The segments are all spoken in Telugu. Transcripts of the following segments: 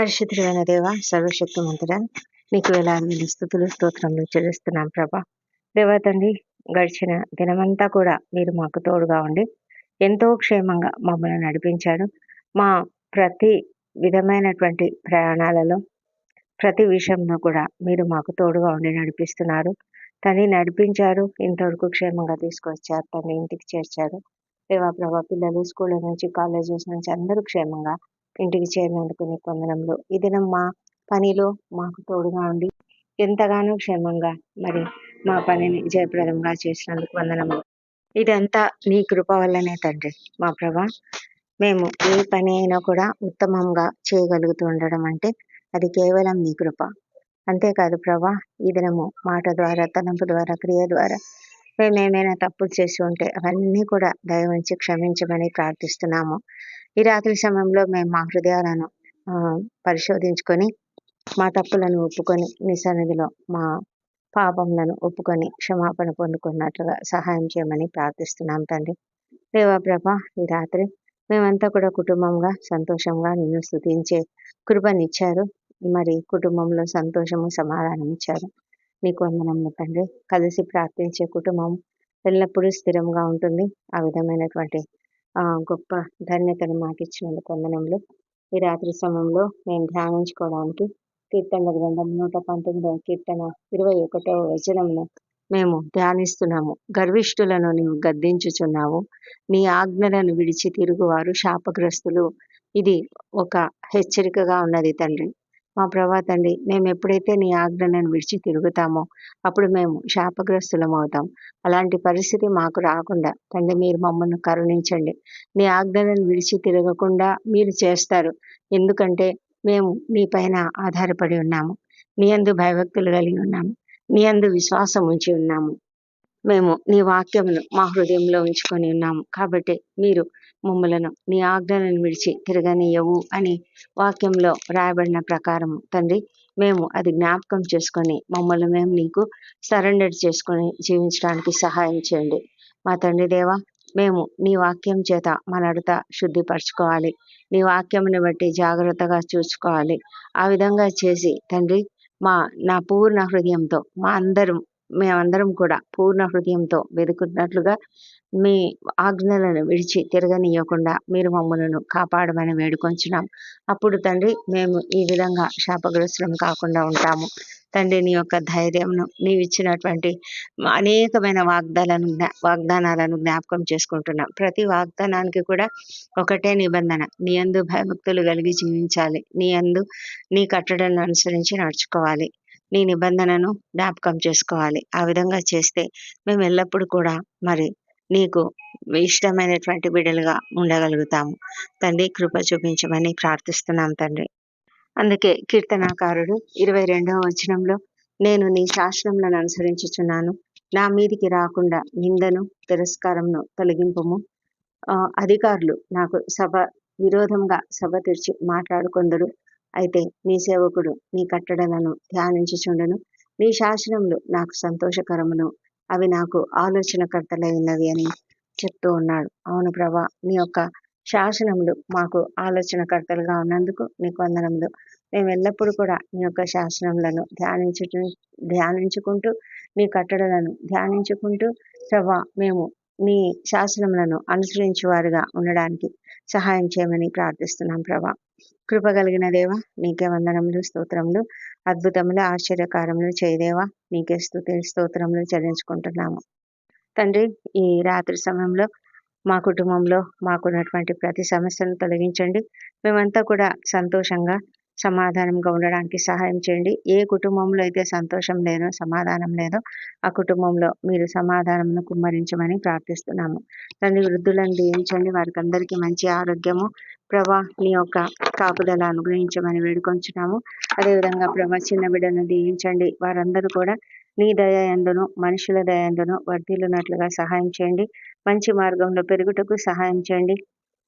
పరిశుద్ధుడైన దేవ సర్వశక్తిమంతుడా నీకు వేలాది స్థుతులు స్తోత్రంలో చెల్లిస్తున్నాం ప్రభా. దేవా తండ్రి గడిచిన దినమంతా కూడా మీరు మాకు తోడుగా ఉండి ఎంతో క్షేమంగా మమ్మల్ని నడిపించారు మా ప్రతి విధమైనటువంటి ప్రయాణాలలో ప్రతి విషయంలో కూడా మీరు మాకు తోడుగా ఉండి నడిపిస్తున్నారు. తని నడిపించారు ఇంతవరకు క్షేమంగా తీసుకొచ్చారు తండ్రి ఇంటికి చేర్చారు. దేవా ప్రభా పిల్లలు స్కూళ్ళ నుంచి కాలేజెస్ నుంచి అందరూ క్షేమంగా ఇంటికి చేరినందుకు నీ వందనంలో ఈ దినం మా పనిలో మాకు తోడుగా ఉండి ఎంతగానో క్షేమంగా మరి మా పనిని జయప్రదంగా చేసినందుకు వందనము ఇదంతా నీ కృప వల్లనే తండ్రి. మా ప్రభా మేము ఏ పని అయినా కూడా ఉత్తమంగా చేయగలుగుతూ ఉండడం అంటే అది కేవలం నీ కృప. అంతేకాదు ప్రభా ఈ దినము మాట ద్వారా తలంపు ద్వారా క్రియ ద్వారా మేము ఏమైనా తప్పులు చేసి ఉంటే అవన్నీ కూడా దయవంచి క్షమించమని ప్రార్థిస్తున్నాము. ఈ రాత్రి సమయంలో మేము మా హృదయాలను పరిశోధించుకొని మా తప్పులను ఒప్పుకొని నీ సన్నిధిలో మా పాపములను ఒప్పుకొని క్షమాపణ పొందుకున్నట్లుగా సహాయం చేయమని ప్రార్థిస్తున్నాం తండ్రి. దేవాప్రభ ఈ రాత్రి మేమంతా కూడా కుటుంబంగా సంతోషంగా నిన్ను స్థుతించే కృపనిచ్చారు. మరి కుటుంబంలో సంతోషము సమాధానం ఇచ్చారు. నీకు వందనము తండ్రి. కలిసి ప్రార్థించే కుటుంబం ఎల్లప్పుడూ స్థిరంగా ఉంటుంది. ఆ విధమైనటువంటి గొప్ప ధన్యతను మాకు ఇచ్చినందుకు వందనములు. ఈ రాత్రి సమయంలో మేము ధ్యానించుకోవడానికి కీర్తన గ్రంథం నూట పంతొమ్మిదవ కీర్తన ఇరవై ఒకటవ వచనంలో మేము ధ్యానిస్తున్నాము. గర్విష్ఠులను నీవు గద్దించుచున్నావు. నీ ఆజ్ఞలను విడిచి తిరుగువారు శాపగ్రస్తులు. ఇది ఒక హెచ్చరికగా ఉన్నది తండ్రి. మా ప్రభా తండ్రి మేము ఎప్పుడైతే నీ ఆజ్ఞలను విడిచి తిరుగుతామో అప్పుడు మేము శాపగ్రస్తులం అవుతాం. అలాంటి పరిస్థితి మాకు రాకుండా తండ్రి మీరు మమ్మల్ని కరుణించండి. నీ ఆజ్ఞలను విడిచి తిరగకుండా మీరు చేస్తారు. ఎందుకంటే మేము నీ పైన ఆధారపడి ఉన్నాము. నీ అందు భయభక్తులు కలిగి ఉన్నాము. నీ అందు విశ్వాసం ఉంచి ఉన్నాము. మేము నీ వాక్యమును మా హృదయంలో ఉంచుకొని ఉన్నాము. కాబట్టి మీరు మమ్మలను నీ ఆజ్ఞలను విడిచి తిరగనీయవు అని వాక్యంలో రాయబడిన ప్రకారం తండ్రి మేము అది జ్ఞాపకం చేసుకొని మమ్మల్ని మేము నీకు సరెండర్ చేసుకొని జీవించడానికి సహాయం చేయండి. మా తండ్రి దేవ మేము నీ వాక్యం చేత మన అడత శుద్ధిపరచుకోవాలి. నీ వాక్యంని బట్టి జాగ్రత్తగా చూసుకోవాలి. ఆ విధంగా చేసి తండ్రి మా నా పూర్ణ హృదయంతో మా అందరం మేమందరం కూడా పూర్ణ హృదయంతో వెతుకున్నట్లుగా మీ ఆజ్ఞలను విడిచి తిరగనీయకుండా మీరు మమ్మలను కాపాడమని వేడుకొంచున్నాం. అప్పుడు తండ్రి మేము ఈ విధంగా శాపగ్రస్తులం కాకుండా ఉంటాము. తండ్రి నీ యొక్క ధైర్యంను నీవు ఇచ్చినటువంటి అనేకమైన వాగ్దాలను వాగ్దానాలను జ్ఞాపకం చేసుకుంటున్నాం. ప్రతి వాగ్దానానికి కూడా ఒకటే నిబంధన. నీ అందు భయభక్తులు కలిగి జీవించాలి. నీ అందు నీ కట్టడలను అనుసరించి నడుచుకోవాలి. నీ నిబంధనను జ్ఞాపకం చేసుకోవాలి. ఆ విధంగా చేస్తే మేము ఎల్లప్పుడూ కూడా మరి నీకు ఇష్టమైనటువంటి బిడ్డలుగా ఉండగలుగుతాము. తండ్రి కృప చూపించమని ప్రార్థిస్తున్నాం తండ్రి. అందుకే కీర్తనాకారుడు ఇరవై రెండవ వచనంలో నేను నీ శాసనములను అనుసరించుచున్నాను. నా మీదికి రాకుండా నిందను తిరస్కారంను తొలగింపము. అధికారులు నాకు సభ విరోధంగా సభ తెరిచి మాట్లాడుకొందరు. అయితే నీ సేవకుడు నీ కట్టడలను ధ్యానించుచుండను. నీ శాసనములు నాకు సంతోషకరమును అవి నాకు ఆలోచనకర్తలై ఉన్నవి అని చెప్తూ ఉన్నాడు. అవును ప్రభా నీ యొక్క శాసనములు మాకు ఆలోచనకర్తలుగా ఉన్నందుకు నీకు వందనములు. మేము ఎల్లప్పుడూ కూడా నీ యొక్క శాసనములను ధ్యానించు ధ్యానించుకుంటూ నీ కట్టడలను ధ్యానించుకుంటూ ప్రభా మేము నీ శాసనములను అనుసరించేవారుగా ఉండడానికి సహాయం చేయమని ప్రార్థిస్తున్నాం ప్రభా. కృప కలిగిన దేవ నీకే వందనములు స్తోత్రములు. అద్భుతములు ఆశ్చర్యకారములు చేయదేవా? నీకే స్థుతి స్తోత్రములు చెల్లించుకుంటున్నాము. తండ్రి ఈ రాత్రి సమయంలో మా కుటుంబంలో మాకున్నటువంటి ప్రతి సమస్యను తొలగించండి. మేమంతా కూడా సంతోషంగా సమాధానంగా ఉండడానికి సహాయం చేయండి. ఏ కుటుంబంలో అయితే సంతోషం లేదో సమాధానం లేదో ఆ కుటుంబంలో మీరు సమాధానమును కుమ్మరించమని ప్రార్థిస్తున్నాము. తండ్రి వృద్ధులను దీవించండి. వారికి అందరికీ మంచి ఆరోగ్యము ప్రభా నీ యొక్క కాపుదల అనుగ్రహించమని వేడుకొంచున్నాము. అదేవిధంగా ప్రభా చిన్న బిడ్డను దీవించండి. వారందరూ కూడా నీ దయ ఎందును మనుషుల దయ ఎందును వర్ధిల్లునట్లుగా సహాయం చేయండి. మంచి మార్గంలో పెరుగుటకు సహాయం చేయండి.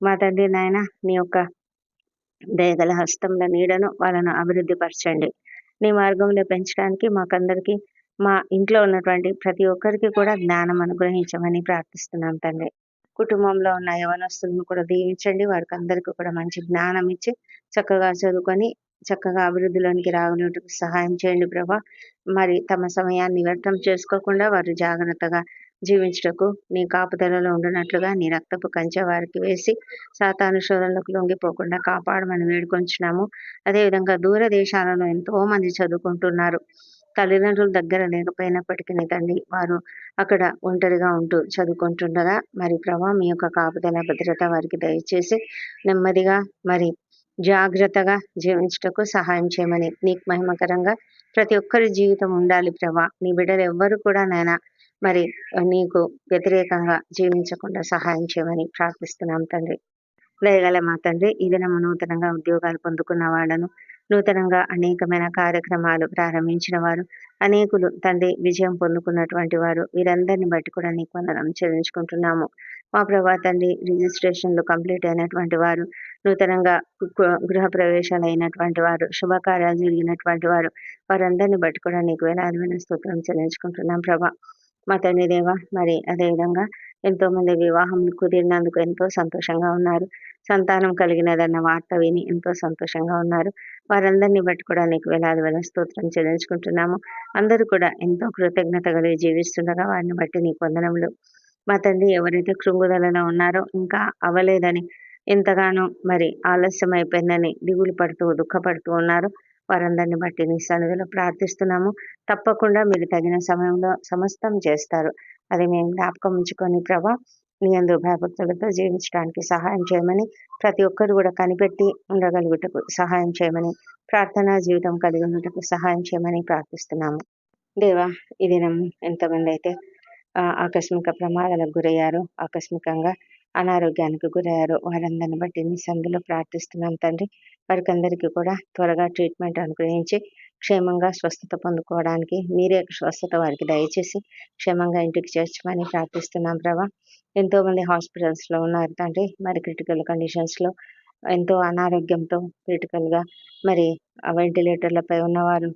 మా తండ్రి నాయన నీ యొక్క దయగల హస్తంల నీడను వాళ్ళను అభివృద్ధి పరచండి నీ మార్గంలో పెంచడానికి మాకందరికి మా ఇంట్లో ఉన్నటువంటి ప్రతి ఒక్కరికి కూడా జ్ఞానం అనుగ్రహించమని ప్రార్థిస్తున్నాం తండ్రి. కుటుంబంలో ఉన్న యవనస్తులను కూడా దీవించండి. వారికి అందరికీ కూడా మంచి జ్ఞానం ఇచ్చి చక్కగా చదువుకొని చక్కగా అభివృద్ధిలోనికి రాగలుగుటకు సహాయం చేయండి ప్రభా. మరి తమ సమయాన్ని వ్యర్థం చేసుకోకుండా వారు జాగ్రత్తగా జీవించుటకు నీ కాపుదలలో ఉండినట్లుగా నీ రక్తపు కంచె వారికి వేసి సాతాను శోధనలకు లొంగిపోకుండా కాపాడమని వేడుకొంచున్నాము. అదేవిధంగా దూర దేశాలలో ఎంతో మంది చదువుకుంటున్నారు. తల్లిదండ్రుల దగ్గర లేకపోయినప్పటికీ తండ్రి వారు అక్కడ ఒంటరిగా ఉంటూ చదువుకుంటుండగా మరి ప్రభా మీ యొక్క కాపుదల భద్రత వారికి దయచేసి నెమ్మదిగా మరి జాగ్రత్తగా జీవించుటకు సహాయం చేయమని నీకు మహిమకరంగా ప్రతి ఒక్కరి జీవితం ఉండాలి ప్రభా. నీ బిడ్డలు ఎవ్వరు కూడా నాయన మరి నీకు వ్యతిరేకంగా జీవించకుండా సహాయం చేయమని ప్రార్థిస్తున్నాం తండ్రి. దయగల మా తండ్రి ఈ దినము నూతనంగా ఉద్యోగాలు పొందుకున్న వాళ్ళను నూతనంగా అనేకమైన కార్యక్రమాలు ప్రారంభించిన వారు అనేకులు తండ్రి విజయం పొందుకున్నటువంటి వారు వీరందరిని బట్టి కూడా నీకు వందనం చెల్లించుకుంటున్నాము. మా ప్రభా తండ్రి రిజిస్ట్రేషన్లు కంప్లీట్ అయినటువంటి వారు నూతనంగా గృహ ప్రవేశాలు అయినటువంటి వారు శుభకార్యాలు జరిగినటువంటి వారు వారందరిని బట్టి కూడా నీకు వేలాది స్తోత్రం చెల్లించుకుంటున్నాం ప్రభా. మా తండ్రి దేవ మరి అదేవిధంగా ఎంతో మంది వివాహం కుదిరినందుకు ఎంతో సంతోషంగా ఉన్నారు. సంతానం కలిగినదన్న వార్త విని ఎంతో సంతోషంగా ఉన్నారు. వారందరినీ బట్టి కూడా నీకు వేలాది వేల స్తోత్రం చెల్లించుకుంటున్నాము. అందరూ కూడా ఎంతో కృతజ్ఞత కలిగి జీవిస్తుండగా వారిని బట్టి నీకు వందనములు. మా తండ్రి ఎవరైతే కృంగుదలలో ఉన్నారో ఇంకా అవ్వలేదని ఎంతగానో మరి ఆలస్యం అయిపోయిందని దిగులు పడుతూ దుఃఖపడుతూ ఉన్నారు. వారందరిని బట్టి నీ సన్నిధిలో ప్రార్థిస్తున్నాము. తప్పకుండా మీరు తగిన సమయంలో సమస్తం చేస్తారు. అది మేము జ్ఞాపకం ఉంచుకొని ప్రభా మీ అందరూ భయభక్తులతో జీవించడానికి సహాయం చేయమని ప్రతి ఒక్కరు కూడా కనిపెట్టి ఉండగలుగుటకు సహాయం చేయమని ప్రార్థనా జీవితం కలిగి ఉండటకు సహాయం చేయమని ప్రార్థిస్తున్నాము. దేవా ఈ దినం ఎంతమంది అయితే ఆకస్మిక ప్రమాదాలకు గురయ్యారు ఆకస్మికంగా అనారోగ్యానికి గురయ్యారు వారందరిని బట్టి మీ సందులో ప్రార్థిస్తున్నాం తండ్రి. వారికి అందరికీ కూడా త్వరగా ట్రీట్మెంట్ అనుగ్రహించి క్షేమంగా స్వస్థత పొందుకోవడానికి మీరే స్వస్థత వారికి దయచేసి క్షేమంగా ఇంటికి చేర్చమని ప్రార్థిస్తున్నాం ప్రభా. ఎంతో మంది హాస్పిటల్స్లో ఉన్నారు. తండ్రి మరి క్రిటికల్ కండిషన్స్లో ఎంతో అనారోగ్యంతో క్రిటికల్గా మరి వెంటిలేటర్లపై ఉన్నవారు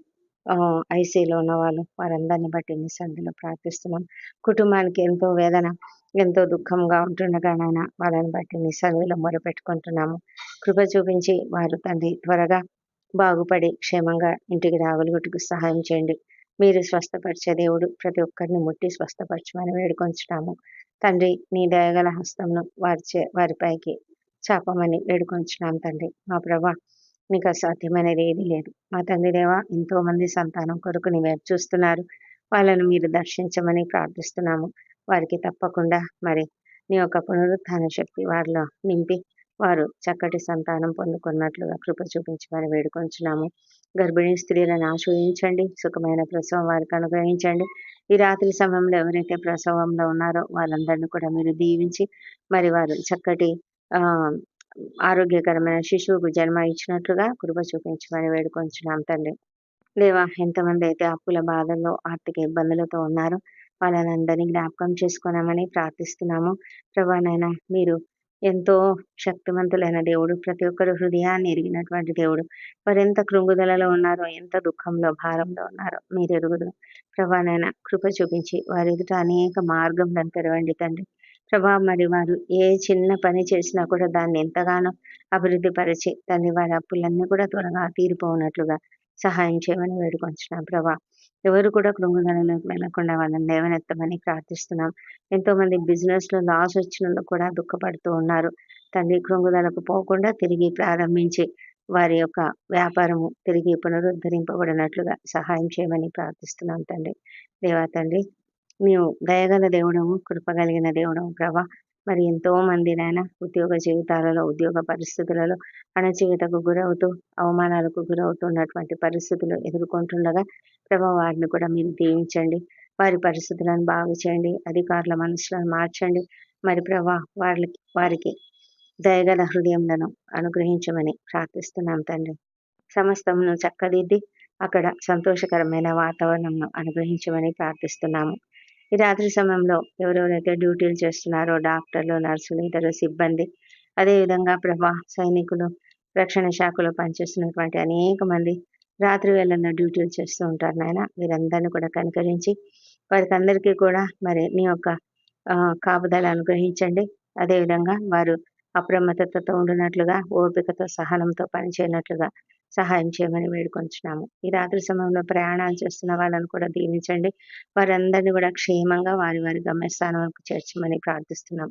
ఐసీలో ఉన్నవాళ్ళు వారందరిని బట్టి మీ సంధిలో ప్రార్థిస్తున్నాం. కుటుంబానికి ఎంతో వేదన ఎంతో దుఃఖంగా ఉంటుండగానైనా వాళ్ళని బట్టి నీ సన్నిధిలో మొరపెట్టుకుంటున్నాము. కృప చూపించి వారు తండ్రి త్వరగా బాగుపడి క్షేమంగా ఇంటికి రాగలుగుటకు సహాయం చేయండి. మీరు స్వస్థపరిచే దేవుడు ప్రతి ఒక్కరిని ముట్టి స్వస్థపరచమని వేడుకొంచున్నాము. తండ్రి నీ దయగల హస్తంను వారి వారిపైకి చాపమని వేడుకొంచున్నాం తండ్రి. మా ప్రభా నీకు అసాధ్యమైనది ఏది లేదు. మా తండ్రి దేవ ఎంతో మంది సంతానం కొరకు వేరు చూస్తున్నారు. వాళ్ళను మీరు దర్శించమని ప్రార్థిస్తున్నాము. వారికి తప్పకుండా మరి నీ యొక్క పునరుత్థాన శక్తి వారిలో నింపి వారు చక్కటి సంతానం పొందుకున్నట్లుగా కృప చూపించి వారి వేడుకొంచున్నాము. గర్భిణీ స్త్రీలను ఆశ్రయించండి. సుఖమైన ప్రసవం వారికి అనుగ్రహించండి. ఈ రాత్రి సమయంలో ఎవరైతే ప్రసవంలో ఉన్నారో వాళ్ళందరినీ కూడా మీరు దీవించి మరి వారు చక్కటి ఆరోగ్యకరమైన శిశువుకు జన్మ ఇచ్చినట్లుగా కృప చూపించమని వేడుకొంచున్నాం తండ్రి. లేవా ఎంతమంది అయితే అప్పుల బాధల్లో ఆర్థిక ఇబ్బందులతో ఉన్నారో వాళ్ళని అందరినీ జ్ఞాపకం చేసుకోనామని ప్రార్థిస్తున్నాము. ప్రభానైనా మీరు ఎంతో శక్తివంతులైన దేవుడు. ప్రతి ఒక్కరు హృదయాన్ని ఎరిగినటువంటి దేవుడు. వారు ఎంత కృంగుదలలో ఉన్నారో ఎంత దుఃఖంలో భారంలో ఉన్నారో మీరు ఎరుగుదు ప్రభానైనా కృప చూపించి వారి ఎదుట అనేక మార్గంలను తెరవండి తండ్రి. ప్రభా మరి వారు ఏ చిన్న పని చేసినా కూడా దాన్ని ఎంతగానో అభివృద్ధి పరిచి తండ్రి వారి అప్పులన్నీ కూడా త్వరగా తీరిపోనట్లుగా సహాయం చేయమని వేడుకొంచున్నాం ప్రభా. ఎవరు కూడా కృంగుదలలోకి వెళ్ళకుండా వాళ్ళని లేవనెత్తమని ప్రార్థిస్తున్నాం. ఎంతో మంది బిజినెస్లో లాస్ వచ్చినందుకు కూడా దుఃఖపడుతూ ఉన్నారు. తండ్రి కృంగుదలకు పోకుండా తిరిగి ప్రారంభించి వారి యొక్క వ్యాపారము తిరిగి పునరుద్ధరింపబడినట్లుగా సహాయం చేయమని ప్రార్థిస్తున్నాం తండ్రి. దేవా తండ్రి నీవు దయగల దేవుడము కృపగలిగిన దేవుడము ప్రభా. మరి ఎంతో మంది నాయన ఉద్యోగ జీవితాలలో ఉద్యోగ పరిస్థితులలో అణచివేతకు గురవుతూ అవమానాలకు గురవుతున్నటువంటి పరిస్థితులు ఎదుర్కొంటుండగా ప్రభా వారిని కూడా మీరు దీవించండి. వారి పరిస్థితులను బాగు చేయండి. అధికారుల మనసులను మార్చండి. మరి ప్రభా వారికి వారికి దయగల హృదయంలను అనుగ్రహించమని ప్రార్థిస్తున్నాం తండ్రి. సమస్తమును చక్కదిద్ది అక్కడ సంతోషకరమైన వాతావరణంను అనుగ్రహించమని ప్రార్థిస్తున్నాము. ఈ రాత్రి సమయంలో ఎవరెవరైతే డ్యూటీలు చేస్తున్నారో డాక్టర్లు నర్సులు ఇతర సిబ్బంది అదేవిధంగా ప్రభా సైనికులు రక్షణ శాఖలో పనిచేస్తున్నటువంటి అనేక మంది రాత్రి వేళల్లో డ్యూటీలు చేస్తూ ఉంటారు నాయన. వీరందరినీ కూడా కనుకరించి వారికి అందరికీ కూడా మరి నీ యొక్క కాపుదల అనుగ్రహించండి. అదేవిధంగా వారు అప్రమత్తతతో ఉండినట్లుగా ఓపికతో సహనంతో పనిచేయనట్లుగా సహాయం చేయమని వేడుకొంచున్నాము. ఈ రాత్రి సమయంలో ప్రయాణాలు చేస్తున్న వాళ్ళని కూడా దీవించండి. వారందరినీ కూడా క్షేమంగా వారి వారి గమ్యస్థానం వరకు చేర్చమని ప్రార్థిస్తున్నాం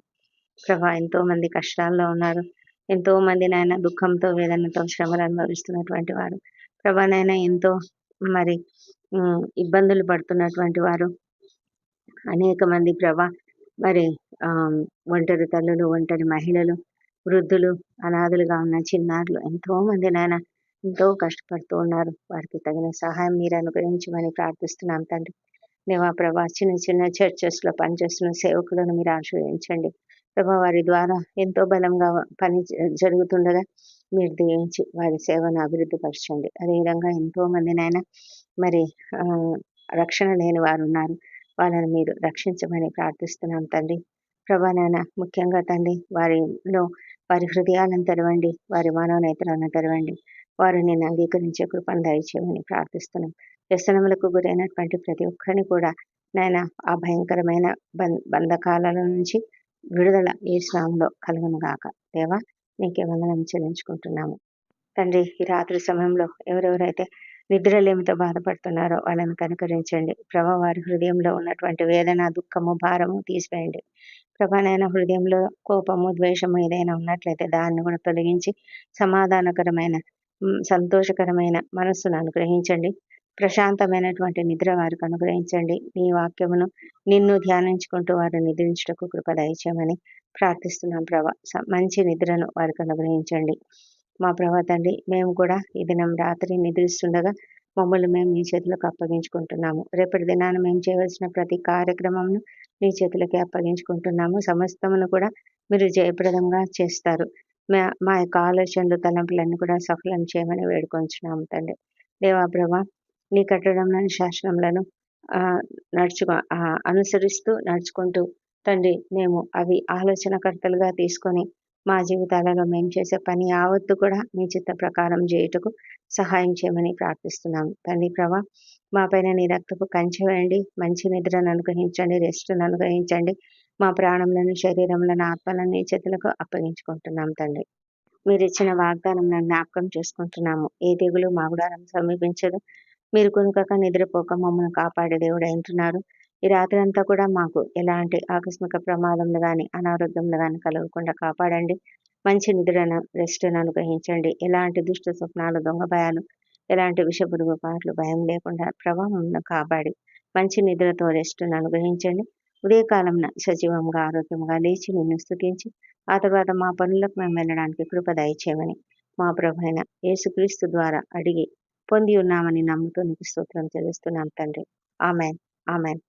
ప్రభా ఎంతో మంది కష్టాల్లో ఉన్నారు. ఎంతో మంది నాయన దుఃఖంతో వేదనతో శ్రమలు అనుభవిస్తున్నటువంటి వారు. ప్రభా నాయన ఎంతో మరి ఇబ్బందులు పడుతున్నటువంటి వారు. అనేక మంది ప్రభా మరి ఒంటరి తల్లులు ఒంటరి మహిళలు వృద్ధులు అనాథులుగా ఉన్న చిన్నారులు ఎంతో మంది నాయన ఎంతో కష్టపడుతూ ఉన్నారు. వారికి తగిన సహాయం మీరు అనుగ్రహించమని ప్రార్థిస్తున్నాం తండ్రి. దేవా ప్రభా చిన్న చిన్న చర్చెస్లో పనిచేస్తున్న సేవకులను మీరు ఆశ్రయించండి. ప్రభా వారి ద్వారా ఎంతో బలంగా పని జరుగుతుండగా మీరు దీవించి వారి సేవను అభివృద్ధి పరచండి అదేవిధంగా ఎంతో మందినైనా మరి రక్షణ లేని వారు ఉన్నారు. వాళ్ళని మీరు రక్షించమని ప్రార్థిస్తున్నాం తండ్రి. ప్రభా నాయన ముఖ్యంగా తండ్రి వారిలో వారి హృదయాలను తెరవండి వారి మనోనేతలను తెరవండి. వారు నేను అంగీకరించే కృపను దయచేయమని ప్రార్థిస్తున్నాం. వ్యసనములకు గురైనటువంటి ప్రతి ఒక్కరిని కూడా నాయన ఆ భయంకరమైన బంధకాలలో నుంచి విడుదల ఈ స్నామంలో కలుగును గాక దేవా నీకే వందనం చెల్లించుకుంటున్నాము. తండ్రి ఈ రాత్రి సమయంలో ఎవరెవరైతే నిద్రలేమితో బాధపడుతున్నారో వాళ్ళని కనుకరించండి. ప్రభా వారి హృదయంలో ఉన్నటువంటి వేదన దుఃఖము భారము తీసివేయండి. ప్రభానైనా హృదయంలో కోపము ద్వేషము ఏదైనా ఉన్నట్లయితే దాన్ని కూడా తొలగించి సమాధానకరమైన సంతోషకరమైన మనస్సును అనుగ్రహించండి. ప్రశాంతమైనటువంటి నిద్ర వారికి అనుగ్రహించండి. నీ వాక్యమును నిన్ను ధ్యానించుకుంటూ వారు నిద్రించుటకు కృప దయచేయమని ప్రార్థిస్తున్నాం ప్రభా. మంచి నిద్రను వారికి అనుగ్రహించండి. మా ప్రభా తండ్రి మేము కూడా ఈ దినం రాత్రి నిద్రిస్తుండగా మమ్మల్ని మేము మీ చేతులకు అప్పగించుకుంటున్నాము. రేపటి దినాన మేము చేయవలసిన ప్రతి కార్యక్రమంను నీ చేతులకి అప్పగించుకుంటున్నాము. సమస్తమును కూడా మీరు జయప్రదంగా చేస్తారు. మా యొక్క ఆలోచనలు తలంపులన్నీ కూడా సఫలం చేయమని వేడుకొంచున్నాము తండ్రి. దేవా ప్రభ నీ కట్టడంలోని శాసనములను నడుచుకో అనుసరిస్తూ నడుచుకుంటూ తండ్రి మేము అవి ఆలోచనకర్తలుగా తీసుకొని మా జీవితాలలో మేము చేసే పని యావత్తు కూడా మీ చిత్త ప్రకారం చేయుటకు సహాయం చేయమని ప్రార్థిస్తున్నాము తండ్రి ప్రభా. మా పైన నీ రక్తపు కంచె వేయండి మంచి నిద్రను అనుగ్రహించండి రెస్ట్ను అనుగ్రహించండి మా ప్రాణంలోని శరీరంలోని ఆత్మలని చేతులకు అప్పగించుకుంటున్నాం తండ్రి. మీరు ఇచ్చిన వాగ్దానం జ్ఞాపకం చేసుకుంటున్నాము. ఏ తెగులు మా గుడారం సమీపించదు. మీరు కొనుకక నిద్రపోక మమ్మల్ని కాపాడే దేవుడు అంటున్నారు ఈ రాత్రి అంతా కూడా మాకు ఎలాంటి ఆకస్మిక ప్రమాదంలో కానీ అనారోగ్యంలో కానీ కలగకుండా కాపాడండి. మంచి నిద్రను రెస్ట్ను అనుగ్రహించండి. ఎలాంటి దుష్ట స్వప్నాలు దొంగ భయాలు ఎలాంటి విషపురుగు పాటలు భయం లేకుండా ప్రభావం కాపాడి మంచి నిద్రతో రెస్ట్ను అనుగ్రహించండి. ఉదయకాలంన సజీవంగా ఆరోగ్యంగా లేచి నిన్ను స్థుతించి ఆ తర్వాత మా పనులకు మేము వెళ్ళడానికి కృప దయచేయమని మా ప్రభైన యేసుక్రీస్తు ద్వారా అడిగి పొంది ఉన్నామని నమ్ముతూ నీకు స్తోత్రం తెలుస్తున్నాం తండ్రి. ఆమెన్. ఆమెన్.